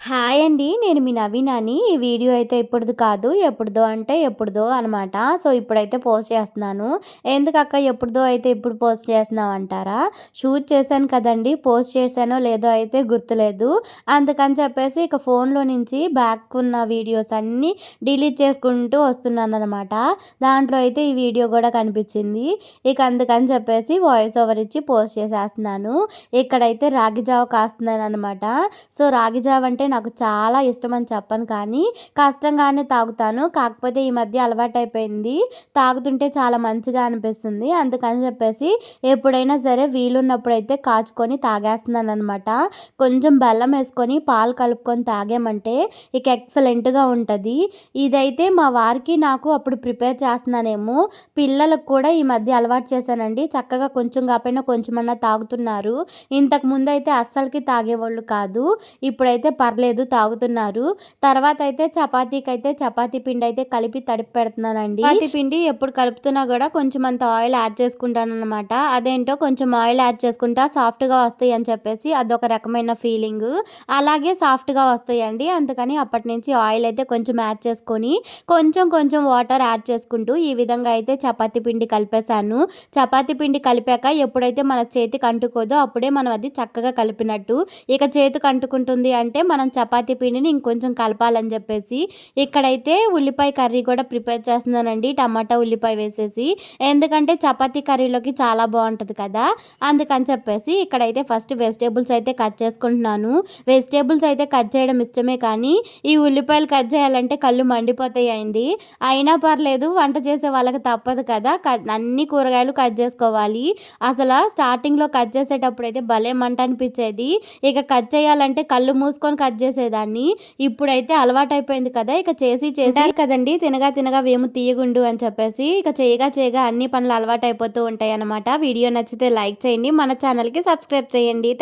Hi అండి. నేను మీ నవీనాని. ఈ వీడియో అయితే ఇప్పుడుది కాదు. ఎప్పుడుదో అంటే ఎప్పుడుదో అనమాట. సో, ఇప్పుడైతే పోస్ట్ చేస్తున్నాను. ఎందుకక్క ఎప్పుడుదో అయితే ఇప్పుడు పోస్ట్ చేస్తున్నావు అంటారా? షూట్ చేశాను కదండీ! పోస్ట్ చేశానో లేదో అయితే గుర్తులేదు. అందుకని చెప్పేసి ఇక ఫోన్‌లో నుంచి బ్యాక్ ఉన్న వీడియోస్ అన్నీ డిలీట్ చేసుకుంటూ వస్తున్నాను అనమాట దాంట్లో అయితే ఈ వీడియో కూడా కనిపించింది. ఇక అందుకని చెప్పేసి వాయిస్ ఓవర్ ఇచ్చి పోస్ట్ చేసేస్తున్నాను. ఇక్కడైతే రాగి జావ కాస్తున్నాననమాట. సో, రాగి జావ అంటే నాకు చాలా ఇష్టం అని చెప్పను కానీ కష్టంగానే తాగుతాను. కాకపోతే ఈ మధ్య అలవాటైపోయింది. తాగుతుంటే చాలా మంచిగా అనిపిస్తుంది. అందుకని చెప్పేసి ఎప్పుడైనా సరే వీలున్నప్పుడు అయితే కాచుకొని తాగేస్తున్నాను అనమాట కొంచెం బెల్లం వేసుకొని పాలు కలుపుకొని తాగామంటే ఇక ఎక్సలెంట్గా ఉంటుంది. ఇదైతే మా వారికి నాకు అప్పుడు ప్రిపేర్ చేస్తున్నానేమో. పిల్లలకు కూడా ఈ మధ్య అలవాటు చేశానండి. చక్కగా కొంచెం కాకపోయినా కొంచెమన్నా తాగుతున్నారు. ఇంతకు ముందు అయితే అస్సలకి తాగేవాళ్ళు కాదు. ఇప్పుడైతే పర్లేదు. పర్లేదు తాగుతున్నారు. తర్వాత అయితే చపాతీకి అయితే చపాతీ పిండి అయితే కలిపి తడిపి పెడుతున్నానండి చపాతీ పిండి ఎప్పుడు కలుపుతున్నా కూడా కొంచెం అంత ఆయిల్ యాడ్ చేసుకుంటాను అనమాట అదేంటో కొంచెం ఆయిల్ యాడ్ చేసుకుంటా సాఫ్ట్గా వస్తాయి అని చెప్పేసి అదొక రకమైన ఫీలింగ్. అలాగే సాఫ్ట్గా వస్తాయండి. అందుకని అప్పటి నుంచి ఆయిల్ అయితే కొంచెం యాడ్ చేసుకొని కొంచెం కొంచెం వాటర్ యాడ్ చేసుకుంటూ ఈ విధంగా అయితే చపాతీ పిండి కలిపేశాను. చపాతీ పిండి కలిపాక ఎప్పుడైతే మన చేతికి అంటుకోదో అప్పుడే మనం అది చక్కగా కలిపినట్టు. ఇక చేతికి అంటుకుంటుంది అంటే మనం చపాతీ పిండిని ఇంకొంచెం కలపాలని చెప్పేసి ఇక్కడైతే ఉల్లిపాయ కర్రీ కూడా ప్రిపేర్ చేస్తున్నానండి. టమాటా ఉల్లిపాయ వేసేసి. ఎందుకంటే చపాతీ కర్రీలోకి చాలా బాగుంటుంది కదా. అందుకని చెప్పేసి ఇక్కడైతే ఫస్ట్ వెజిటేబుల్స్ అయితే కట్ చేసుకుంటున్నాను. వెజిటేబుల్స్ అయితే కట్ చేయడం ఇష్టమే కానీ ఈ ఉల్లిపాయలు కట్ చేయాలంటే కళ్ళు మండిపోతాయండి. అయినా పర్లేదు వంట చేసే వాళ్ళకి తప్పదు కదా. అన్ని కూరగాయలు కట్ చేసుకోవాలి. అసలు స్టార్టింగ్లో కట్ చేసేటప్పుడు అయితే భలే మంట అనిపించేది. ఇక కట్ చేయాలంటే కళ్ళు మూసుకొని కట్ చేసేదాన్ని. ఇప్పుడైతే అలవాటు అయిపోయింది కదా ఇక చేసి చేశారు కదండి తినగా తినగా వేము తీయగుండు అని చెప్పేసి ఇక చేయగా చేయగా అన్ని పనులు అలవాటు అయిపోతూ ఉంటాయి అనమాట వీడియో నచ్చితే లైక్ చేయండి మన ఛానల్కి సబ్స్క్రైబ్ చేయండి.